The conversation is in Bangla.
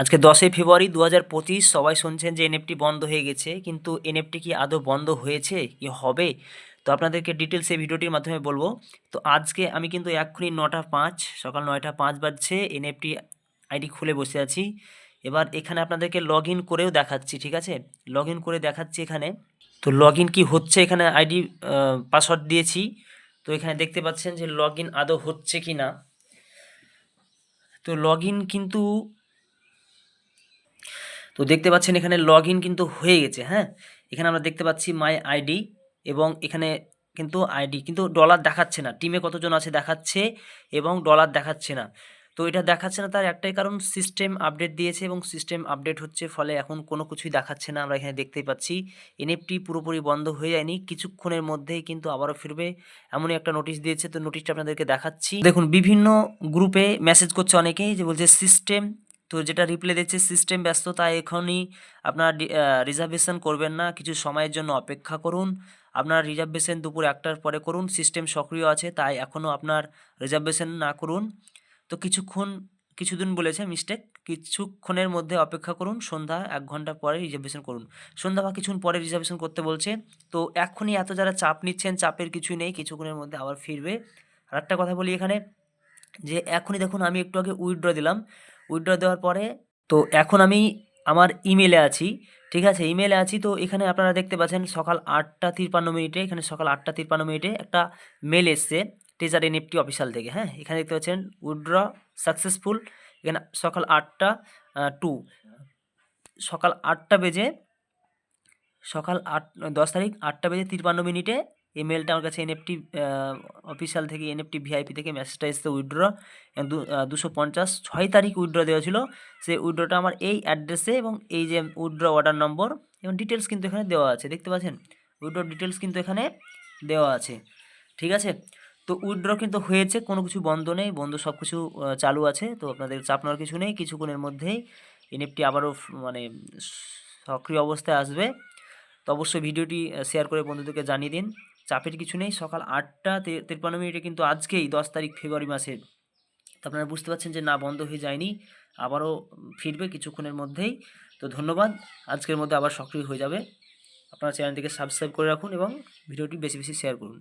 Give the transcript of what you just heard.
আজকে দশই ফেব্রুয়ারি দু হাজার পঁচিশ সবাই শুনছেন যে এনএফটি বন্ধ হয়ে গেছে, কিন্তু এনএফটি কি আদৌ বন্ধ হয়েছে? কি হবে? তো আপনাদেরকে ডিটেলস এই ভিডিওটির মাধ্যমে বলব। তো আজকে আমি কিন্তু এক্ষুনি নটা পাঁচ, সকাল নয়টা পাঁচ বাজছে এনএফটি আইডি খুলে বসে আছি। এবার এখানে আপনাদেরকে লগ ইন করেও দেখাচ্ছি, ঠিক আছে? লগ ইন করে দেখাচ্ছি এখানে। তো লগ ইন কী হচ্ছে? এখানে আইডি পাসওয়ার্ড দিয়েছি। তো এখানে দেখতে পাচ্ছেন যে লগ ইন আদৌ হচ্ছে কি না তো লগ ইন কিন্তু তো দেখতে পাচ্ছেন এখানে লগ কিন্তু হয়ে গেছে হ্যাঁ? এখানে আমরা দেখতে পাচ্ছি মাই আইডি এবং এখানে কিন্তু আইডি কিন্তু ডলার দেখাচ্ছে না। টিমে কতজন আছে দেখাচ্ছে এবং ডলার দেখাচ্ছে না। তো এটা দেখাচ্ছে না, তার একটাই কারণ সিস্টেম আপডেট দিয়েছে এবং সিস্টেম আপডেট হচ্ছে ফলে এখন কোনো কিছুই দেখাচ্ছে না। আমরা এখানে দেখতেই পাচ্ছি এনএফটি পুরোপুরি বন্ধ হয়ে যায়নি। কিছুক্ষণের মধ্যেই কিন্তু আবারও ফিরবে। এমনই একটা নোটিশ দিয়েছে, তো নোটিশটা আপনাদেরকে দেখাচ্ছি। দেখুন, বিভিন্ন গ্রুপে মেসেজ করছে অনেকেই যে বলছে সিস্টেম তো যেটা রিপ্লে দিচ্ছে সিস্টেম ব্যস্ত তাই এখনই আপনার রিজার্ভেশন করবেন না। কিছু সময়ের জন্য অপেক্ষা করুন। আপনার রিজার্ভেশন দুপুর একটার পরে করুন। সিস্টেম সক্রিয় আছে, তাই এখনও আপনার রিজার্ভেশন না করুন। তো কিছুক্ষণ, কিছুদিন বলেছে মিস্টেক কিছুক্ষণের মধ্যে অপেক্ষা করুন। সন্ধ্যা এক ঘণ্টা পরে রিজার্ভেশন করুন। সন্ধ্যা বা কিছুক্ষণ পরে রিজার্ভেশন করতে বলছে। তো এখনই এত যারা চাপ নিচ্ছেন, চাপের কিছুই নেই, কিছুক্ষণের মধ্যে আবার ফিরবে। আর একটা কথা বলি এখানে, যে এখনই দেখুন, আমি একটু আগে উইথড্র দিলাম। উইথড্র দেওয়ার পরে, তো এখন আমি আমার ইমেলে আছি, ঠিক আছে? ইমেলে আছি, তো এখানে আপনারা দেখতে পাচ্ছেন সকাল আটটা তিপ্পান্ন মিনিটে, এখানে সকাল আটটা তিপ্পান্ন মিনিটে একটা মেল এসছে টেজার এনএফটি অফিসিয়াল থেকে হ্যাঁ? এখানে দেখতে পাচ্ছেন উইথড্র সাকসেসফুল এখানে সকাল আটটা টু সকাল আটটা বেজে, সকাল আট, দশ তারিখ, আটটা বেজে তিপ্পান্ন মিনিটে এই মেলটা আমার কাছে এনএফটি অফিসিয়াল থেকে এনএফটি ভিআইপি থেকে মেসেজটা এসছে উইথড্র দুশো পঞ্চাশ। ছয় তারিখ উইথড্র দেওয়া ছিল। সেই উইথড্রটা আমার এই অ্যাড্রেসে এবং এই যে উইড্র অর্ডার নম্বর এবং ডিটেলস কিন্তু এখানে দেওয়া আছে, দেখতে পাচ্ছেন? উইথড্র ডিটেলস কিন্তু এখানে দেওয়া আছে। ঠিক আছে? তো উইথড্র কিন্তু হয়েছে, কোনো কিছু বন্ধ নেই, বন্ধ সব কিছু চালু আছে। তো আপনাদের চাপ নেওয়ার কিছু নেই, কিছুক্ষণের মধ্যেই এনএফটি আবারও মানে সক্রিয় অবস্থায় আসবে। তো অবশ্যই ভিডিওটি শেয়ার করে বন্ধুদেরকে জানিয়ে দিন। চাপের কিছু নেই। সকাল আটটা তিরপান্ন মিনিটে কিন্তু আজকেই দশ তারিখ ফেব্রুয়ারি মাসের। তো আপনারা বুঝতে পারছেন যে না, বন্ধ হয়ে যায়নি। আবারও ফিরবে কিছুক্ষণের মধ্যেই। তো ধন্যবাদ। আজকের মধ্যে আবার সক্রিয় হয়ে যাবে। আপনার চ্যানেলটিকে সাবস্ক্রাইব করে রাখুন এবং ভিডিওটি বেশি বেশি শেয়ার করুন।